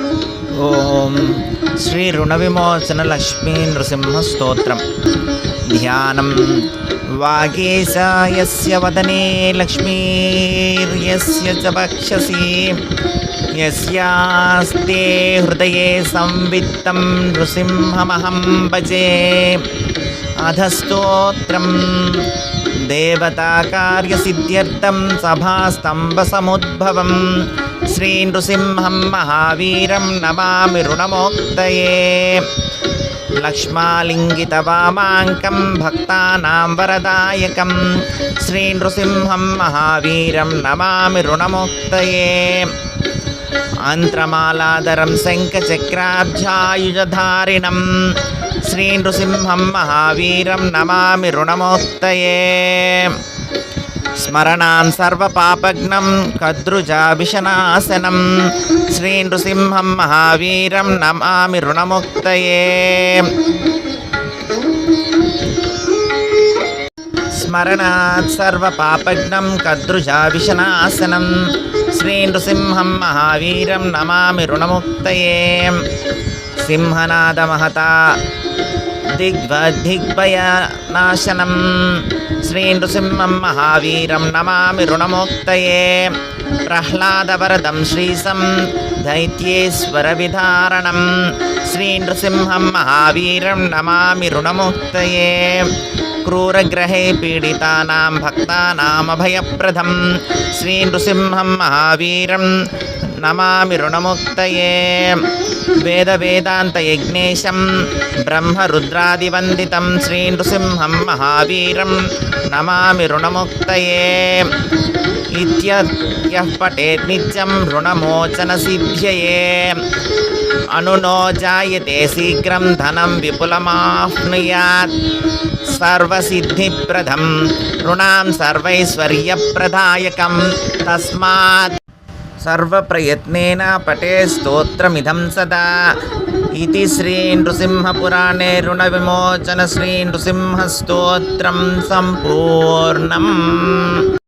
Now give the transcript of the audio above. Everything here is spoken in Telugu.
ఓం శ్రీ రుణ విమోచన లక్ష్మీ నృసింహ స్తోత్రం ధ్యానం వాగేశాయస్య వదనే లక్ష్మీర్యస్య చ వక్షసి. యస్యాస్తే హృదయే సంవిత్తం నృసింహమహం భజే. అధస్తోత్రం దేవతాకార్యసిద్ధ్యర్థం సభాస్తంభసముద్భవం శ్రీ నృసింహం మహావీరం నమామి రుణమోక్తయే లక్ష్మాలింగిత వామాంకం భక్తానాం వరదాయకం. శ్రీ నృసింహం మహావీరం నమామి రుణముక్తయే అంత్రమాలాధరం శంఖచక్రాబ్జాయుజధారిణం. శ్రీ నృసింహం మహావీరం నమామి రుణమోక్తయే స్మరణాన్ సర్వపాపఘ్నం కద్రుజాభిషనాశనం శ్రీ నృసింహం మహావీరం నమామి రుణముక్తయే స్మరణాత్ సర్వపాపఘ్నం శ్రీ నృసింహం మహావీరం నమామి రుణముక్తయే సింహనాదమహత దిగ్వదిగ్భయనాశనం. శ్రీనృసింహం మహావీరం నమామి రుణముక్తయే. ప్రహ్లాదవరదం శ్రీసం దైత్యేశ్వరవిధారణం. శ్రీనృసింహం మహావీరం నమామి రుణముక్తయే. క్రూరగ్రహే పీడితానాం భక్తానామభయప్రదం శ్రీనృసింహం మహావీరం నమామి రుణముక్తయే. వేదవేదాంతయజ్ఞేశం బ్రహ్మరుద్రాదివందితం శ్రీనృసింహం మహావీరం నమామి రుణముక్తయే. ఇత్యః పఠేత్ నిత్యం రుణమోచనసిద్ధ్యయే అనునో జాయతే శీఘ్రం ధనం విపులమాప్నుయాత్ సర్వసిద్ధిప్రదం రుణాం సర్వైశ్వర్యప్రదాయకం తస్మాత్. సర్వప్రయత్నేన పటే స్తోత్రమిదం సదా. ఇది శ్రీ నృసింహపురాణే రుణ విమోచన శ్రీ నృసింహస్తోత్రం సంపూర్ణం